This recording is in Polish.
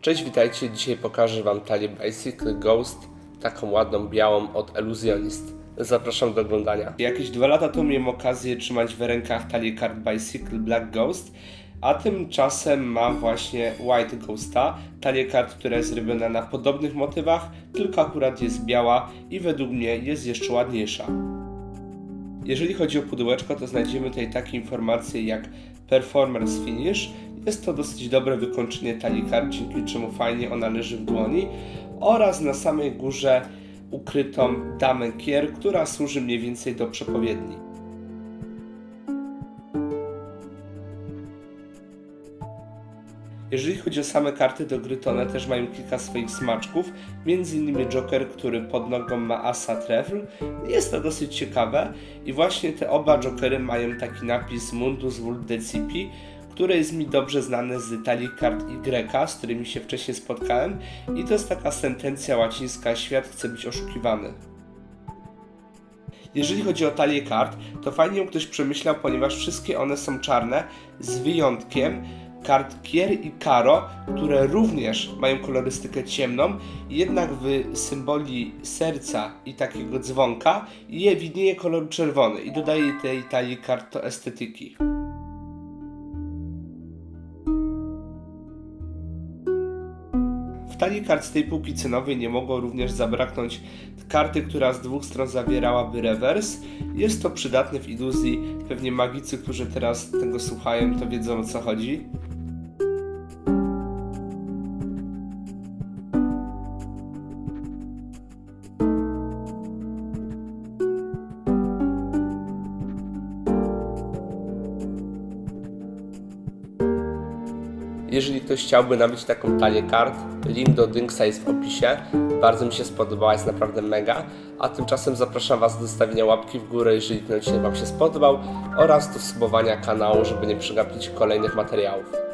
Cześć, witajcie. Dzisiaj pokażę Wam talię Bicycle Ghost, taką ładną, białą od Illusionist. Zapraszam do oglądania. Jakieś dwa lata temu miałem okazję trzymać w rękach talię kart Bicycle Black Ghost, a tymczasem mam właśnie White Ghosta, talię kart, która jest robiona na podobnych motywach, tylko akurat jest biała i według mnie jest jeszcze ładniejsza. Jeżeli chodzi o pudełeczko, to znajdziemy tutaj takie informacje jak Performance Finish. Jest to dosyć dobre wykończenie talii kart, dzięki czemu fajnie ona leży w dłoni. Oraz na samej górze ukrytą damę kier, która służy mniej więcej do przepowiedni. Jeżeli chodzi o same karty do gry, to one też mają kilka swoich smaczków, między innymi Joker, który pod nogą ma Asa Trefl. Jest to dosyć ciekawe i właśnie te oba Jokery mają taki napis Mundus Vult Decipi, który jest mi dobrze znany z talii kart Y, z którymi się wcześniej spotkałem i to jest taka sentencja łacińska Świat chce być oszukiwany. Jeżeli chodzi o talię kart, to fajnie ją ktoś przemyślał, ponieważ wszystkie one są czarne, z wyjątkiem kart Kier i Karo, które również mają kolorystykę ciemną, jednak w symboli serca i takiego dzwonka je widnieje kolor czerwony i dodaje tej talii kart to estetyki. W talii kart z tej półki cenowej nie mogło również zabraknąć karty, która z dwóch stron zawierałaby rewers. Jest to przydatne w iluzji. Pewnie magicy, którzy teraz tego słuchają, to wiedzą o co chodzi. Jeżeli ktoś chciałby nabyć taką talię kart, link do Dingsa jest w opisie. Bardzo mi się spodobała, jest naprawdę mega. A tymczasem zapraszam Was do zostawienia łapki w górę, jeżeli ten odcinek Wam się spodobał oraz do subowania kanału, żeby nie przegapić kolejnych materiałów.